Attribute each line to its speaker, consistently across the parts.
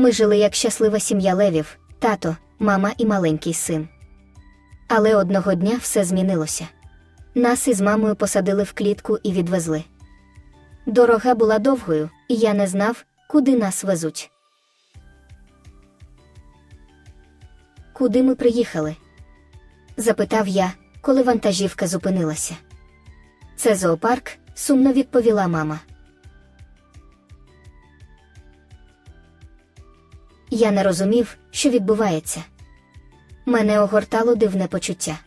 Speaker 1: Ми жили як щаслива сім'я левів, тато, мама і маленький син. Але одного дня все змінилося. Нас із мамою посадили в клітку і відвезли. Дорога була довгою, і я не знав, куди нас везуть. Куди ми приїхали? запитав я, коли вантажівка зупинилася. Це зоопарк, сумно відповіла мама. Я не розумів, що відбувається. Мене огортало дивне почуття.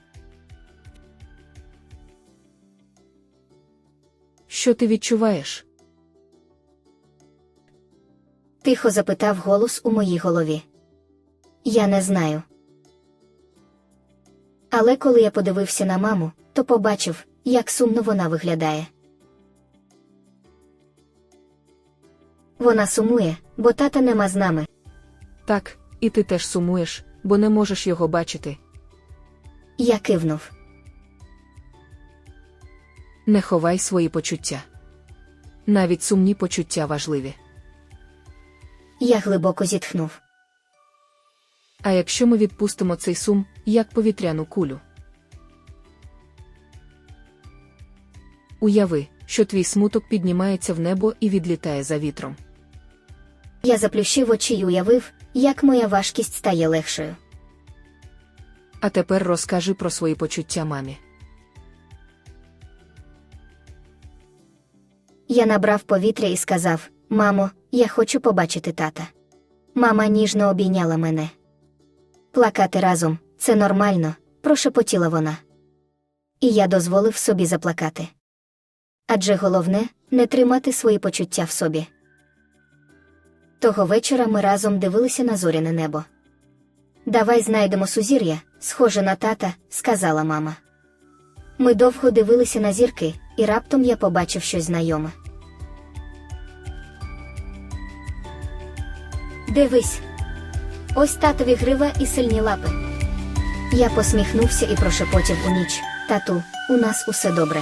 Speaker 2: Що ти відчуваєш?
Speaker 1: Тихо запитав голос у моїй голові. Я не знаю. Але коли я подивився на маму, то побачив, як сумно вона виглядає. Вона сумує, бо тата нема з нами.
Speaker 2: Так, і ти теж сумуєш, бо не можеш його бачити.
Speaker 1: Я кивнув.
Speaker 2: Не ховай свої почуття. Навіть сумні почуття важливі.
Speaker 1: Я глибоко зітхнув.
Speaker 2: А якщо ми відпустимо цей сум, як повітряну кулю? Уяви, що твій смуток піднімається в небо і відлітає за вітром.
Speaker 1: Я заплющив очі й уявив, як моя важкість стає легшою.
Speaker 2: А тепер розкажи про свої почуття мамі.
Speaker 1: Я набрав повітря і сказав: Мамо, я хочу побачити тата. Мама ніжно обійняла мене. Плакати разом це нормально, прошепотіла вона. І я дозволив собі заплакати. Адже головне не тримати свої почуття в собі. Того вечора ми разом дивилися на зоряне небо. Давай знайдемо сузір'я, схоже на тата, сказала мама. Ми довго дивилися на зірки, і раптом я побачив щось знайоме. Дивись. Ось татові грива і сильні лапи. Я посміхнувся і прошепотів у ніч. Тату, у нас усе добре.